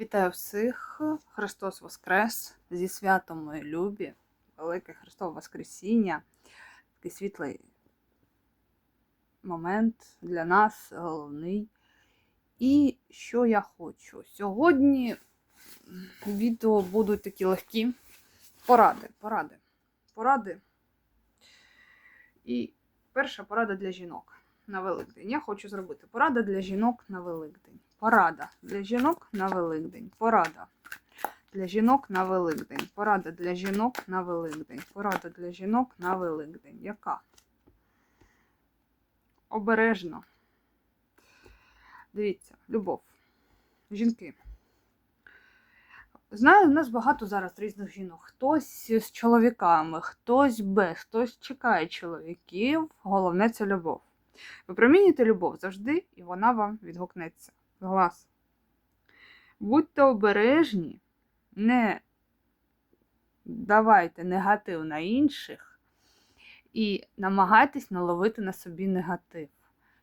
Вітаю всіх! Христос Воскрес! Зі святом мої любі! Велике Христове Воскресіння! Такий світлий момент для нас головний. І що я хочу? Сьогодні відео будуть такі легкі поради. Поради. Поради. І перша порада для жінок на Великдень. Я хочу зробити порада для жінок на Великдень. Порада для жінок на Великдень. Порада для жінок на Великдень. Порада для жінок на Великдень. Порада для жінок на Великдень. Яка? Обережно. Дивіться, любов. Жінки. Знаю, у нас багато зараз різних жінок. Хтось з чоловіками, хтось без, хтось чекає чоловіків. Головне це любов. Випромінюйте любов завжди, і вона вам відгукнеться. з Глаз. Будьте обережні, не давайте негатив на інших і намагайтесь наловити на собі негатив.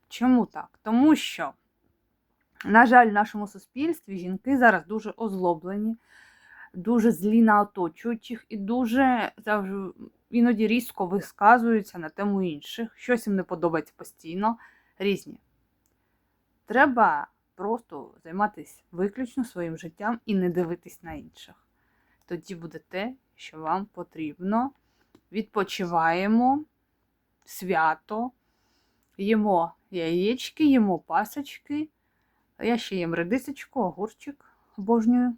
Чому так? Тому що, на жаль, в нашому суспільстві жінки зараз дуже озлоблені, дуже злі на оточуючих і дуже іноді різко висказуються на тему інших. Щось їм не подобається постійно. Різні. Треба просто займатися виключно своїм життям і не дивитись на інших. Тоді буде те, що вам потрібно. Відпочиваємо свято, їмо яєчки, їмо пасочки. Я ще їм редисочку, огурчик обожнюю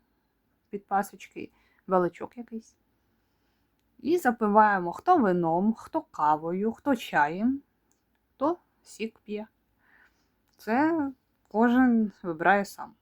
під пасочки, величок якийсь. І запиваємо хто вином, хто кавою, хто чаєм, хто сік п'є. Це кожен вибирає сам.